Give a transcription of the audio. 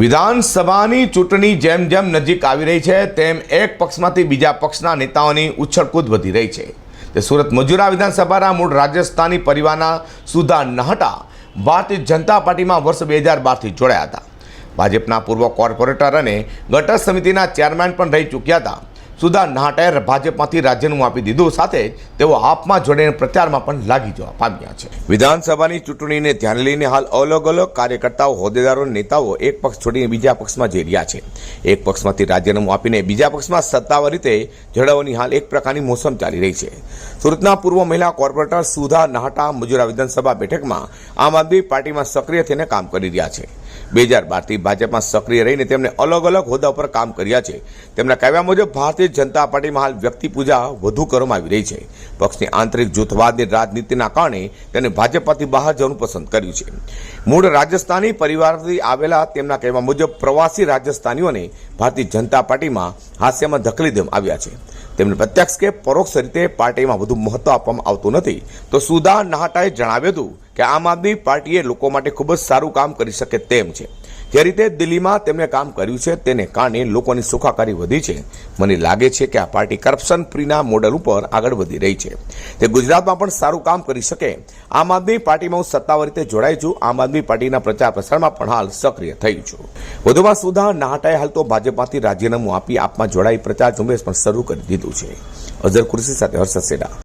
વિધાનસભાની ચૂંટણી જેમ જેમ નજીક આવી રહી છે, તેમ એક પક્ષમાંથી બીજા પક્ષના નેતાઓની ઉછળકૂદ વધી રહી છે. તે સુરત મજૂરા વિધાનસભાના મૂળ રાજસ્થાની પરિવારના સુધા નહટા ભારતીય જનતા પાર્ટીમાં વર્ષ બે હજાર બારથી જોડાયા હતા. ભાજપના પૂર્વ કોર્પોરેટર અને ગટર સમિતિના ચેરમેન પણ રહી ચૂક્યા હતા. સુધા નહાટાએ ભાજપમાંથી રાજ્યનું આપી દીધું. સાથે તેઓ આપમાં જોડાઈને પ્રચારમાં પણ લાગી જવા પામ્યા છે. વિધાનસભાની ચૂંટણીને ધ્યાને લઈને હાલ અલગ અલગ કાર્યકર્તાઓ, હોદ્દેદારો, નેતાઓ એક પક્ષ છોડીને બીજા પક્ષમાં જઈ રહ્યા છે. એક પક્ષમાંથી રાજીનામું આપીને બીજા પક્ષમાં સત્તાવાર રીતે જોડાવાની હાલ એક પ્રકારની મોસમ ચાલી રહી છે. સુરતના પૂર્વ મહિલા કોર્પોરેટર સુધા નાહટા મજૂરા વિધાનસભા બેઠકમાં આમ આદમી પાર્ટીમાં સક્રિય થઈને કામ કરી રહ્યા છે. બે હજાર બારથી ભાજપમાં સક્રિય રહીને તેમણે અલગ અલગ હોદ્દા પર કામ કર્યા છે. તેમના કહેવા મુજબ ભારતીય જનતા પાર્ટીમાં હાલ વ્યક્તિ પૂજા વધુ કરવામાં આવી રહી છે. પક્ષની આંતરિક જૂથવાદની રાજનીતિના કારણે તેને ભાજપમાંથી બહાર જવાનું પસંદ કર્યું છે. મૂળ રાજસ્થાની પરિવારથી આવેલા તેમના કહેવા મુજબ પ્રવાસી રાજસ્થાનીઓને ભારતીય જનતા પાર્ટીમાં હાસ્યમાં ધકલી દેવામાં આવ્યા છે. તેમને પ્રત્યક્ષ કે પરોક્ષ રીતે પાર્ટીમાં વધુ મહત્વ આપવામાં આવતું નથી. તો સુધા નહાટાએ જણાવ્યું હતું કે આમ આદમી પાર્ટીએ લોકો માટે ખૂબ જ સારું કામ કરી શકે તેમ છે. જે રીતે દિલ્હીમાં તેમણે કામ કર્યું છે, તેને કારણે લોકોની સુખાકારી વધી છે. મને લાગે છે કે આ પાર્ટી કરપ્શન ફ્રીના મોડલ ઉપર આગળ વધી રહી છે. તે ગુજરાતમાં પણ સારું કામ કરી શકે. આમ આદમી પાર્ટીમાં હું સત્તાવાર રીતે જોડાઈ છું. આમ આદમી પાર્ટીના પ્રચાર પ્રસારમાં પણ હાલ સક્રિય થયું છું. વધુમાં સુધા નાહટાએ હાલ તો ભાજપમાંથી રાજીનામું આપી આપમાં જોડાઈ પ્રચાર ઝુંબેશ પણ શરૂ કરી દીધું છે. અઝર કુર્સી સાથે હર્ષદ સેડા